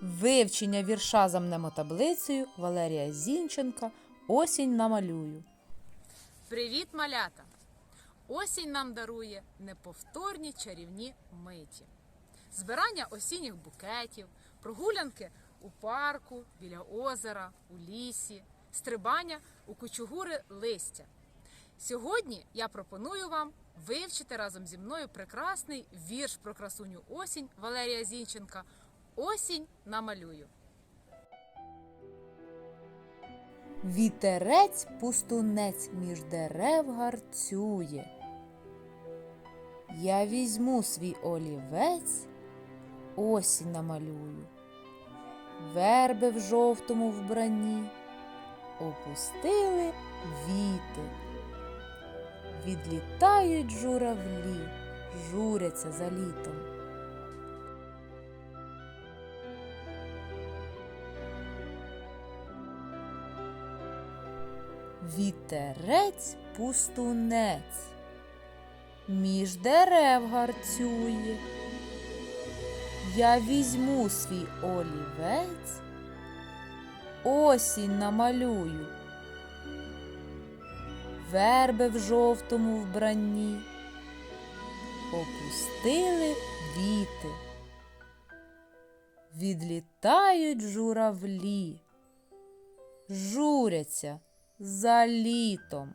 Вивчення вірша за мнемотаблицею Валерія Зінченка Осінь намалюю. Привіт, малята! Осінь нам дарує неповторні чарівні миті. Збирання осінніх букетів, прогулянки у парку, біля озера, у лісі, стрибання у кучугури листя. Сьогодні я пропоную вам вивчити разом зі мною прекрасний вірш про красуню осінь Валерія Зінченка Осінь намалюю. Вітерець пустунець між дерев гарцює. Я візьму свій олівець, осінь намалюю. Верби в жовтому вбранні опустили віти. Відлітають журавлі, журяться за літом. Вітерець пустунець, між дерев гарцює. Я візьму свій олівець, осінь намалюю. Верби в жовтому вбранні опустили віти. Відлітають журавлі, журяться за літом.